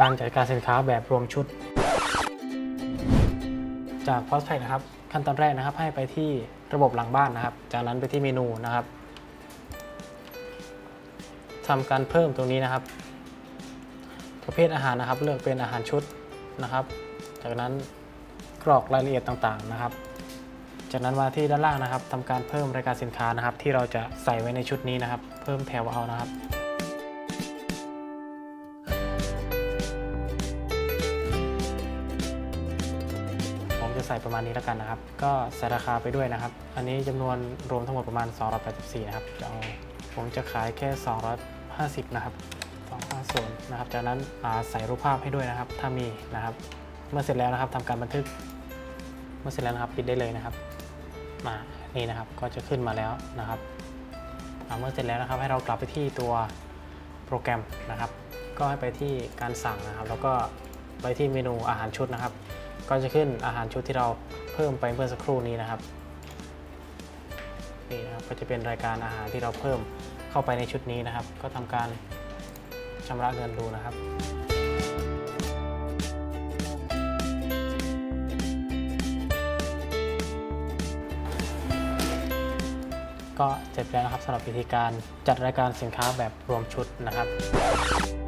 การจัดการสินค้าแบบรวมชุด จาก p o s t แ a c นะครับ ขั้นตอนแรกนะครับ ให้ไปที่ระบบหลังบ้านนะครับ จากนั้นไปที่เมนูนะครับทำการเพิ่มตรงนี้นะครับ ประเภทอาหารนะครับ เลือกเป็นอาหารชุดนะครับ จากนั้นกรอกรายละเอียดต่างๆนะครับ จากนั้นมาที่ด้านล่างนะครับทำการเพิ่มรายการสินค้านะครับ ที่เราจะใส่ไว้ในชุดนี้นะครับ เพิ่มแถวเอานะครับ จะใส่ประมาณนี้แล้วกันนะครับ ก็ใส่ราคาไปด้วยนะครับ อันนี้จำนวนรวมทั้งหมดประมาณ 284 นะครับจะเอาผมจะขายแค่ 250 นะครับ250นะครับ จากนั้นใส่รูปภาพให้ด้วยนะครับ ถ้ามีนะครับ เมื่อเสร็จแล้วนะครับทำการบันทึก เมื่อเสร็จแล้วนะครับปิดได้เลยนะครับ มานี่นะครับก็จะขึ้นมาแล้วนะครับอ่าเมื่อเสร็จแล้วนะครับให้เรากลับไปที่ตัวโปรแกรมนะครับ ก็ให้ไปที่การสั่งนะครับ แล้วก็ไปที่เมนูอาหารชุดนะครับ ก็จะขึ้นอาหารชุดที่เราเพิ่มไปเมื่อสักครู่นี้นะครับนี่นะครับก็จะเป็นรายการอาหารที่เราเพิ่มเข้าไปในชุดนี้นะครับ ก็ทำการชำระเงินดูนะครับก็เสร็จแล้วนะครับสำหรับวิธีการจัดรายการสินค้าแบบรวมชุดนะครับ